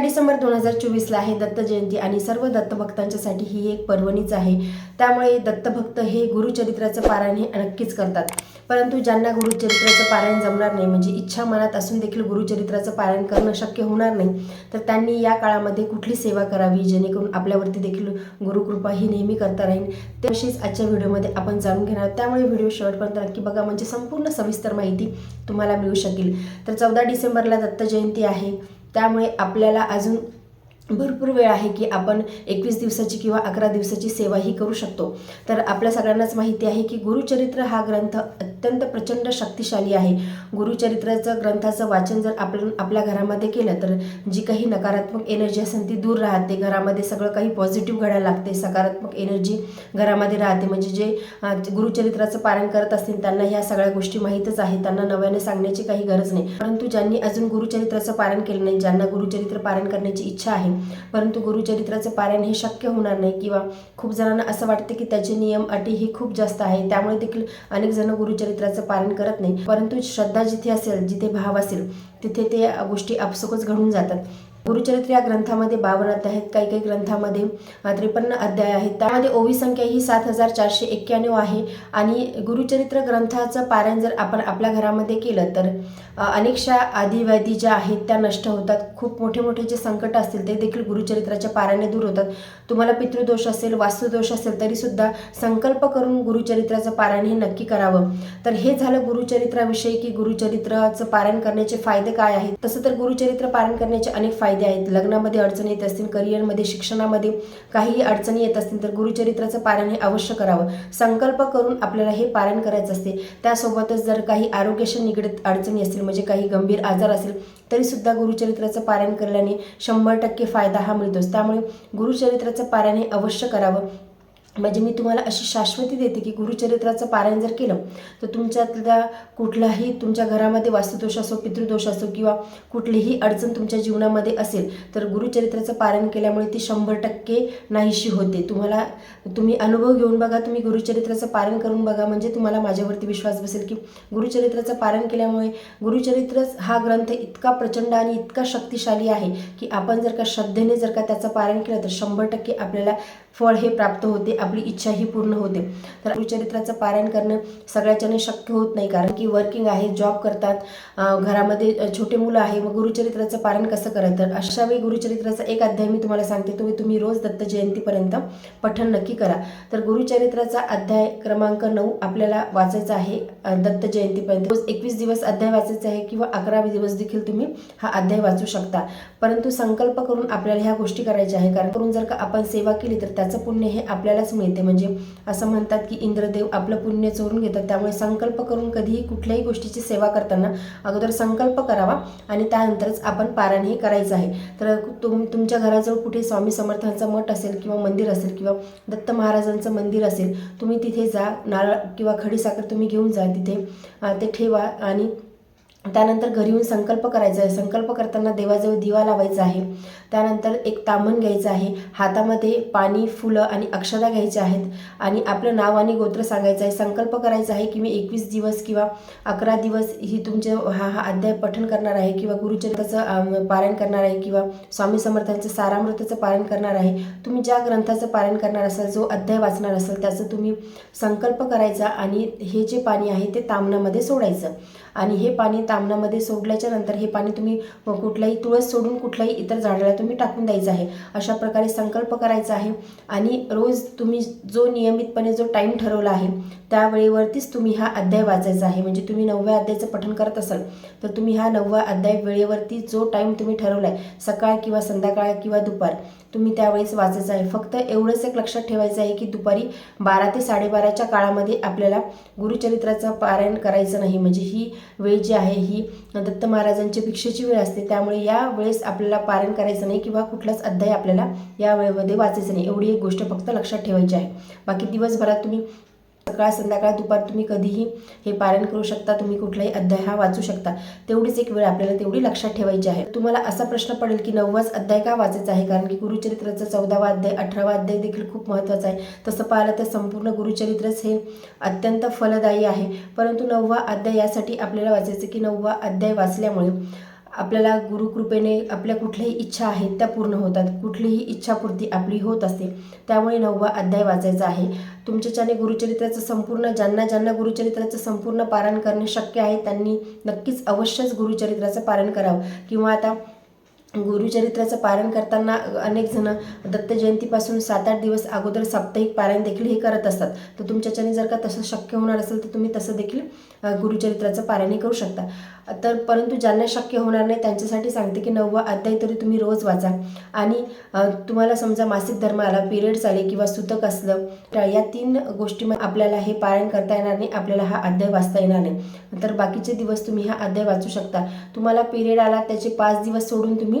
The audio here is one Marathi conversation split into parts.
डिसेंबर दोन हजार चोवीसला आहे दत्त जयंती आणि सर्व दत्तभक्तांच्यासाठी ही एक पर्वणीच आहे. त्यामुळे दत्तभक्त हे गुरुचरित्राचं पारायण हे नक्कीच करतात. परंतु ज्यांना गुरुचरित्राचं पारायण जमणार नाही म्हणजे इच्छा मनात असून देखील गुरुचरित्राचं पारायण करणं शक्य होणार नाही तर त्यांनी या काळामध्ये कुठली सेवा करावी जेणेकरून आपल्यावरती देखील गुरुकृपा ही नेहमी करता राहील? तशीच आजच्या व्हिडिओमध्ये आपण जाणून घेणार त्यामुळे व्हिडिओ शेवटपर्यंत नक्की बघा. म्हणजे संपूर्ण सविस्तर माहिती तुम्हाला मिळू शकेल. तर चौदा डिसेंबरला दत्त जयंती आहे. त्यामुळे आपल्याला अजून भरपूर वेळ आहे की आपण एकवीस दिवसाची किंवा अकरा दिवसाची सेवाही करू शकतो. तर आपल्या सगळ्यांनाच माहिती आहे की गुरुचरित्र हा ग्रंथ अत्यंत प्रचंड शक्तिशाली आहे. गुरुचरित्राचं ग्रंथाचं वाचन जर आपण आपल्या घरामध्ये केलं तर जी काही नकारात्मक एनर्जी असेल ती दूर राहते. घरामध्ये सगळं काही पॉझिटिव्ह घडायला लागते. सकारात्मक एनर्जी घरामध्ये राहते. म्हणजे जे गुरुचरित्राचं पारण करत असतील त्यांना ह्या सगळ्या गोष्टी माहीतच आहे त्यांना नव्याने सांगण्याची काही गरज नाही. परंतु ज्यांनी अजून गुरुचरित्राचं पारण केलं नाही ज्यांना गुरुचरित्र पारण करण्याची इच्छा आहे परंतु गुरुचरित्राचं पारण हे शक्य होणार नाही किंवा खूप जणांना असं वाटतं की त्याचे नियम अटी ही खूप जास्त आहे. त्यामुळे देखील अनेक जण चरित्राचं पालन करत नाही. परंतु श्रद्धा जिथे असेल जिथे भाव असेल तिथे ते गोष्टी आपसुकच घडून जातात. गुरुचरित्र या ग्रंथामध्ये बावन्न अध्याय आहेत. काही काही ग्रंथामध्ये त्रेपन्न अध्याय आहेत. त्यामध्ये ओवी संख्या ही सात हजार चारशे एक्क्याण्णव आहे. आणि गुरुचरित्र ग्रंथाचं पारायण जर आपण आपल्या घरामध्ये केलं तर अनेकशा आधीव्याधी ज्या आहेत त्या नष्ट होतात. खूप मोठे मोठे जे संकट असतील ते देखील गुरुचरित्राच्या पारायणे दूर होतात. तुम्हाला पितृदोष असेल वास्तुदोष असेल तरीसुद्धा संकल्प करून गुरुचरित्राचं पारायण हे नक्की करावं. तर हे झालं गुरुचरित्राविषयी की गुरुचरित्राचं पारायण करण्याचे फायदे काय आहेत? तसं तर गुरुचरित्र पारायण करण्याचे अनेक फायदे आहेत. लग्नामध्ये अडचणी येत असतील करिअरमध्ये शिक्षणामध्ये काही अडचणी येत असतील तर गुरुचरित्राचं पारायण हे अवश्य करावं. संकल्प करून आपल्याला हे पारायण करायचं असते. त्यासोबतच जर काही आरोग्याशी निगडीत अडचणी असतील म्हणजे काही गंभीर आजार असेल तरीसुद्धा गुरुचरित्राचं पारायण केल्याने शंभर टक्के फायदा हा मिळतोच. त्यामुळे गुरुचरित्राचं पारायण हे अवश्य करावं. म्हणजे मी तुम्हाला अशी शाश्वती देते की गुरुचरित्राचं पारायण जर केलं तर तुमच्यातल्या कुठलाही तुमच्या घरामध्ये वास्तुदोष असो पितृदोष असो किंवा कुठलीही अडचण तुमच्या जीवनामध्ये असेल तर गुरुचरित्राचं पारायण केल्यामुळे ती शंभर टक्के नाहीशी होते. तुम्हाला तुम्ही अनुभव घेऊन बघा तुम्ही गुरुचरित्राचं पारायण करून बघा म्हणजे तुम्हाला माझ्यावरती विश्वास बसेल की गुरुचरित्राचं पारायण केल्यामुळे गुरुचरित्र हा ग्रंथ इतका प्रचंड आणि इतका शक्तिशाली आहे की आपण जर का श्रद्धेने जर का त्याचं पारायण केलं तर शंभर टक्के आपल्याला फळ हे प्राप्त होते. आपली इच्छा ही पूर्ण होते. तर गुरुचरित्राचं पारायण करणं सगळ्याच्याने शक्य होत नाही कारण की वर्किंग आहे जॉब करतात घरामध्ये छोटे मुलं आहे मग गुरुचरित्राचं पारायण कसं करायचं? तर अशा वेळी गुरुचरित्राचा एक अध्याय मी तुम्हाला सांगते. तुम्ही तुम्ही रोज दत्त जयंतीपर्यंत पठण नक्की करा. तर गुरुचरित्राचा अध्याय क्रमांक नऊ आपल्याला वाचायचा आहे दत्त जयंतीपर्यंत. रोज एकवीस दिवस अध्याय वाचायचा आहे किंवा अकरा दिवस देखील तुम्ही हा अध्याय वाचू शकता. परंतु संकल्प करून आपल्याला ह्या गोष्टी करायच्या आहे कारण करून जर का आपण सेवा केली तर त्याचं पुण्य हे आपल्यालाच मिळते. म्हणजे असं म्हणतात की इंद्रदेव आपलं पुण्य चोरून घेतात. त्यामुळे संकल्प करून कधीही कुठल्याही गोष्टीची सेवा करताना अगोदर संकल्प करावा आणि त्यानंतरच आपण पारायणही करायचं आहे. तर तुम तुमच्या घराजवळ कुठे स्वामी समर्थांचं मठ असेल किंवा मंदिर असेल किंवा दत्त महाराजांचं मंदिर असेल तुम्ही तिथे जा नारळ किंवा खडीसाखर तुम्ही घेऊन जा. तिथे ते ठेवा आणि त्यानंतर घरी येऊन संकल्प करायचा आहे. संकल्प करताना देवाजवळ दिवा लावायचा आहे. त्यानंतर एक तामण घ्यायचं आहे. हातामध्ये पाणी फुलं आणि अक्षता घ्यायच्या आहेत आणि आपलं नाव आणि गोत्र सांगायचं आहे. संकल्प करायचा आहे की मी एकवीस दिवस किंवा अकरा दिवस ही तुमचे हा हा अध्याय पठण करणार आहे किंवा गुरुचरित्राचं पारायण करणार आहे किंवा स्वामी समर्थांचं सारामृताचं पारायण करणार आहे. तुम्ही ज्या ग्रंथाचं पारायण करणार असाल जो अध्याय वाचणार असाल त्याचं तुम्ही संकल्प करायचा आणि हे जे पाणी आहे ते तामणामध्ये सोडायचं. आणि हे पाणी तामणामध्ये सोडल्याच्या नंतर हे पाणी तुम्ही कुठलाही तुळस सोडून कुठल्याही इतर झाडाला तुम्ही टाकून द्यायचं आहे. अशा प्रकारे संकल्प करायचा आहे. आणि रोज तुम्ही जो नियमितपणे जो टाईम ठरवला आहे त्या वेळेवरतीच तुम्ही हा अध्याय वाचायचा आहे. म्हणजे तुम्ही नवव्या अध्यायाचं पठण करत असाल तर तुम्ही हा नववा अध्याय वेळेवरती जो टाईम तुम्ही ठरवला आहे सकाळ किंवा संध्याकाळ किंवा दुपार तुम्ही त्यावेळेस वाचायचं आहे फक्त एवढंच एक लक्षात ठेवायचं आहे की दुपारी बारा ते साडेबाराच्या काळामध्ये आपल्याला गुरुचरित्राचं पारायण करायचं नाही. म्हणजे ही वेळ जी आहे ही दत्त महाराजांची भिक्षेची वेळ असते. त्यामुळे या वेळेस आपल्याला पारायण करायचं नाही किंवा कुठलाच अध्याय आपल्याला या वेळेमध्ये वाचायचं नाही. एवढी एक गोष्ट फक्त लक्षात ठेवायची आहे. बाकी दिवसभरात तुम्ही सकाळ संध्याकाळ दुपार तुम्ही कधीही हे पालन करू शकता तुम्ही कुठलाही अध्याय हा वाचू शकता. तेवढीच एक वेळ आपल्याला तेवढी लक्षात ठेवायची आहे. तुम्हाला असा प्रश्न पडेल की नववाच अध्याय का वाचायचा आहे? कारण की गुरुचरित्राचा चौदावा अध्याय अठरावा अध्याय देखील खूप महत्त्वाचा आहे. तसं पाहिलं तर संपूर्ण गुरुचरित्रच हे अत्यंत फलदायी आहे. परंतु नववा अध्याय यासाठी आपल्याला वाचायचं की नववा अध्याय वाचल्यामुळे आपल्याला गुरुकृपेने आपल्या कुठल्याही इच्छा आहेत त्या पूर्ण होतात. कुठलीही इच्छापूर्ती आपली होत असते. त्यामुळे नववा अध्याय वाचायचा आहे. तुमच्याच्याने गुरुचरित्राचं संपूर्ण ज्यांना ज्यांना गुरुचरित्राचं संपूर्ण पारायण करणे शक्य आहे त्यांनी नक्कीच अवश्यच गुरुचरित्राचं पारण करावं. किंवा आता गुरुचरित्राचं पारायण करताना अनेक जण दत्त जयंतीपासून सात आठ दिवस अगोदर साप्ताहिक पारायण देखील हे करत असतात. तर तुमच्याच्याने जर का तसं शक्य होणार असेल तर तुम्ही तसं देखील गुरुचरित्राचं पारायणही करू शकता. तर परंतु ज्यांना शक्य होणार नाही त्यांच्यासाठी सांगते की नववा अध्याय तरी तुम्ही रोज वाचा. आणि तुम्हाला समजा मासिक धर्म आला पिरियड्स आले किंवा सुतक असलं तर या तीन गोष्टी आपल्याला हे पारायण करता येणार नाही आपल्याला हा अध्याय वाचता येणार नाही. तर बाकीचे दिवस तुम्ही हा अध्याय वाचू शकता. तुम्हाला पिरियड आला त्याचे पाच दिवस सोडून तुम्ही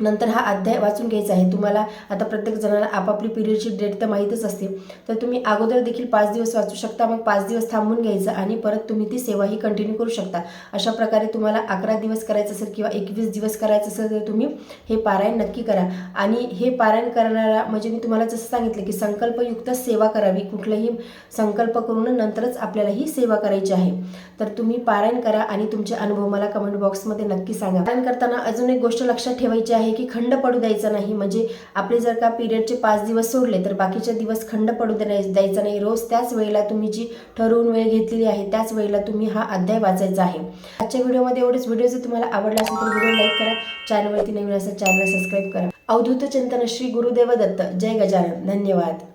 नंतर हा अध्याय वाचून घ्यायचा आहे. तुम्हाला आता प्रत्येक जणाला आपापली पिरियडची डेट तर माहीतच असते. तर तुम्ही अगोदर देखील पाच दिवस वाचू शकता मग पाच दिवस थांबून घ्यायचं आणि परत तुम्ही ती सेवाही कंटिन्यू करू शकता. अशा प्रकारे तुम्हाला अकरा दिवस करायचं असेल किंवा एकवीस दिवस करायचं असेल तर तुम्ही हे पारायण नक्की करा. आणि हे पारायण करणारा म्हणजे मी तुम्हाला जसं सांगितलं की संकल्पयुक्त सेवा करावी. कुठलाही संकल्प करून नंतरच आपल्याला ही सेवा करायची आहे. तर तुम्ही पारायण करा आणि तुमचे अनुभव मला कमेंट बॉक्समध्ये नक्की सांगा. पारायण करताना अजून एक गोष्ट लक्षात ठेवायची आहे. की खंड पडू द्यायचा नाही. म्हणजे आपले जर का पिरियडचे पाच दिवस सोडले तर बाकीचे दिवस खंड पडू द्यायचा नाही. रोज त्याच वेळेला तुम्ही जी ठरवून वेळ घेतलेली आहे त्याच वेळेला तुम्ही हा अध्याय वाचायचा आहे. आजच्या व्हिडिओमध्ये एवढेच. व्हिडिओ जर तुम्हाला आवडला असेल तर व्हिडिओ लाईक करा. चॅनलवरती नवीन असेल चॅनल सबस्क्राईब करा. अवधूत चिंतन श्री गुरुदेव दत्त. जय गजानन. धन्यवाद.